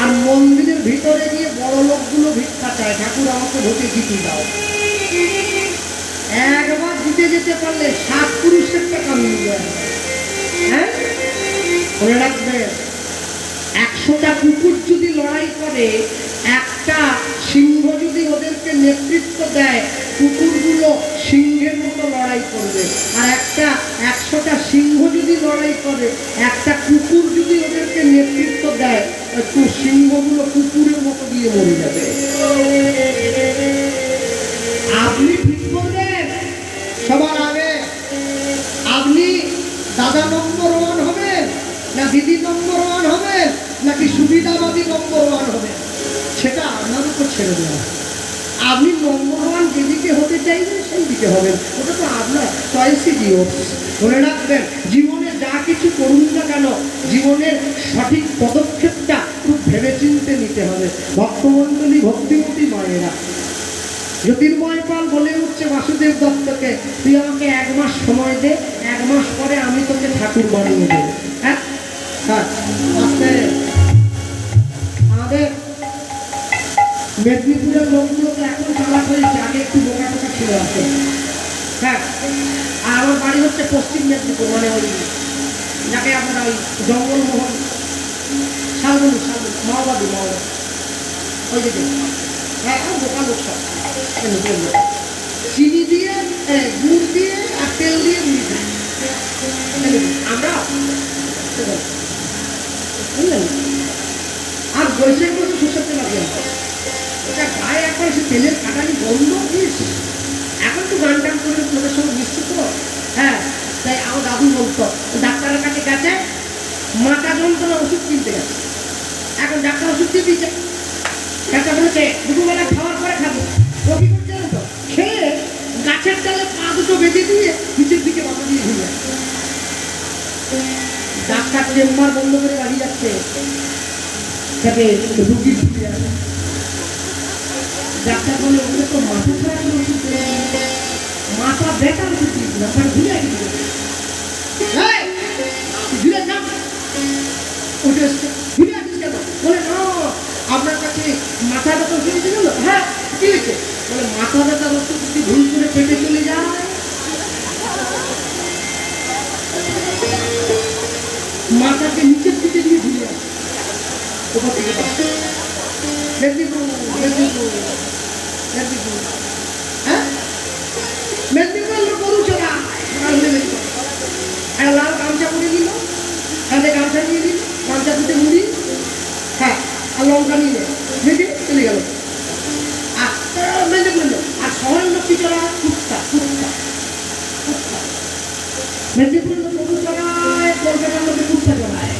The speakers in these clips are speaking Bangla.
আর মন্দিরের ভিতরে গিয়ে বড় লোকগুলো ভিক্ষা চায়, ঠাকুর, আমাকে ভোটে জিতে দাও। একবার জিতে যেতে পারলে সাত পুরুষের টাকা মিলে যাবে হ্যাঁ? মনে রাখবে, একশোটা কুকুর যদি লড়াই করে, একটা সিংহ যদি ওদেরকে নেতৃত্ব দেয়, কুকুরগুলো সিংহের মতো লড়াই করবে। আর একটা, একশোটা সিংহ যদি লড়াই করে, একটা সবার আগে আপনি দাদা নম্বর ওয়ান হবেন, না দিদি নম্বর ওয়ান হবেন, নাকি সুবিধাবাদী নম্বর ওয়ান হবেন? সেটা আপনার উপর ছেড়ে দেওয়া আপনি নম্বর ওয়ান যেদিকে হতে চাইবেন সেই দিকে হবেন। ওটা তো আপনার চয়েসই দিও মনে রাখবেন, জীবনে যা কিছু করুন না কেন, জীবনের সঠিক পদক্ষেপটা খুব ভেবেচিন্তে নিতে হবে। ভক্তমণ্ডলী ভক্তিমতী মায়েরা। জ্যোতির্ময় পাল বলে উঠছে বাসুদেব দত্তকে তুই আমাকে এক মাস সময় দে, এক মাস পরে আমি তোকে ঠাকুর বানিয়ে দেবো। হ্যাঁ? আমাদের মেদিনীপুরের লোকগুলোকে এখন আগে একটু বোকা টোকা ছিল আছে হ্যাঁ আর আমার বাড়ি হচ্ছে পশ্চিম মেদিনীপুর মানে ওই যাকে আমরা ওই জঙ্গলমোহন শালবনি শালবনি, মাওবাদী মাওবাদী। ওই দিকে হ্যাঁ বোকা লোক। চিনি দিয়ে গুড় দিয়ে আর তেল দিয়ে লোক, আমরা? বুঝলেন? আর বৈশাখ মাসে সরষের তেল ওটা গায়ে একবার সে তেলের কাটানি বন্ধ দিস এখন তো গান টান করে তোদের সঙ্গে মিশছে তো। হ্যাঁ তাই আমার দাদু বলতো ডাক্তারের কাছে গেছে মাথা যন্ত্রণা ওষুধ কিনতে গেছে। এখন ডাক্তার ওষুধ দিয়ে দিচ্ছে ডাক্তার বলেছে দুপুরবেলা খাওয়ার পরে খাব ও কি করছে জানো তো খেয়ে গাছের ডালে পা দুটো বেঁধে দিয়ে নিচের দিকে মাথা দিয়ে ঘুরে যাচ্ছে। ডাক্তার চেম্বার বন্ধ করে বাড়ি যাচ্ছে। তাকে রুগী ঘুরে আসে ডাক্তার বলে ওকে তো মাথা খারাপ ওষুধ মাথা বেকার ওষুধ দিয়েছিলাম মানে ঘুরে আসি ঘুরে যা উঠে এসছে। ঘুরে আসিস কেন? বলে, না, আপনার কাছে মাথা ব্যথা ওষুধ হ্যাঁ কি হয়েছে? মাথা ব্যথার ওষুধ যদি ভুল করে পেটে চলে যায় মাথাকে নিচের দিকে দিয়ে ঘুরে আসে হ্যাঁ? মেদিনীপুর লোক গরু চলা একটা লাল গামছা পরে দিল। হাতে গামছা নিয়ে দিল। গামছা দুটো মুড়ি। হ্যাঁ আর লঙ্কা নিয়ে ভেজে চলে গেল। আর মেজে আর শহরের লোক কি চলা? কুত্তা লোক গরু চড়ায় কলকাতার লোকে কুত্তা চড়ায়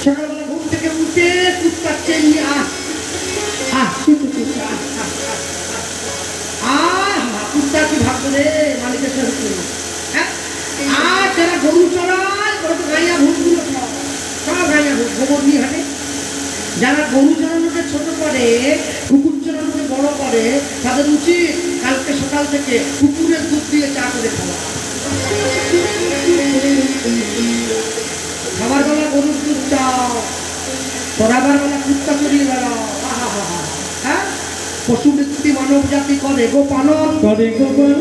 সকালবেলা ঘুম থেকে উঠে কুত্তার চেন নিয়ে আহ আহ ছু, ছু, ছু, ছু, আহ, আহ, আহ। আহ কুত্তা কি ভাববে রে? হ্যাঁ? যারা গরু চড়ায় ছোট করে কুকুর চড়ানোকে বড় করে তাদের উচিত কালকে সকাল থেকে কুকুরের দুধ দিয়ে চা করে খাওয়া। পড়াবার বেলা কুত্তা চড়িয়ে বেড়াও আহা হা হা হ্যাঁ মানব জাতি করে গোপালন। করে গোপাল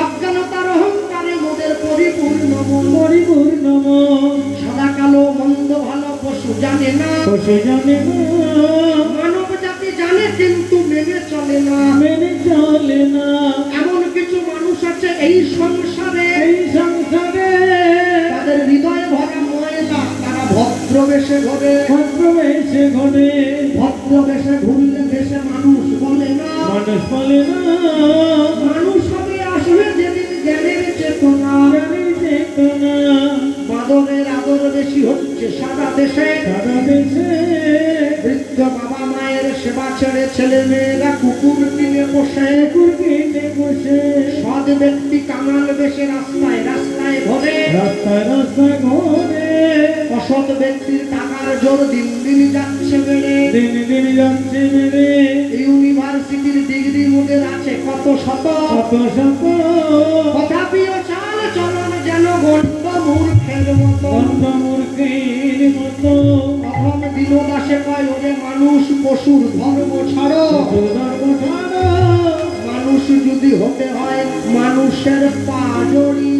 অজ্ঞানতার অহংকারে মোদের পরিপূর্ণ পরিপূর্ণ সাদা কালো মন্দ ভালো পশু জানে না। বসে জানে না। মানব জাতি জানে কিন্তু মেনে চলে না। মেনে চলে না। এমন কিছু মানুষ আছে এই সংসারে ভদ্র বেশে ঘরে ভদ্রবেশে ঘরে ভদ্র বেশে ঘুরলে দেশে মানুষ বলে না। মানুষ বলে না। মানুষ হবে আসবে যেদিন জ্ঞানের চেতনা। জানি চেতনা। বাদরের আদর বেশি হচ্ছে সারা দেশে। সারা দেশে। বৃদ্ধ বাবা মায়ের সেবা ছেড়ে ছেলে মেয়েরা কুকুর কিনে বসে কুকুরকে বসে সৎ ব্যক্তি কাঙাল বেশে রাস্তায় রাস্তায় ঘরে। রাস্তায় রাস্তায় ঘরে। অসৎ ব্যক্তির টাকার জোর দিন দিন যাচ্ছে বেড়ে। দিন দিন যাচ্ছে মেরে ইউনিভার্সিটির ডিগ্রি মোদের আছে কত শত। কত শত। তথাপিও চাল চলন যেন গণ্ড মূর্খের মতো। বন্ধ মূর্খের মতো। অধম দিনদাসে কয় ওরে মানুষ পশুর ধর্ম ছাড়ো। ধর্ম ছাড়ো। মানুষ যদি হতে হয় মানুষের পা জড়িয়ে।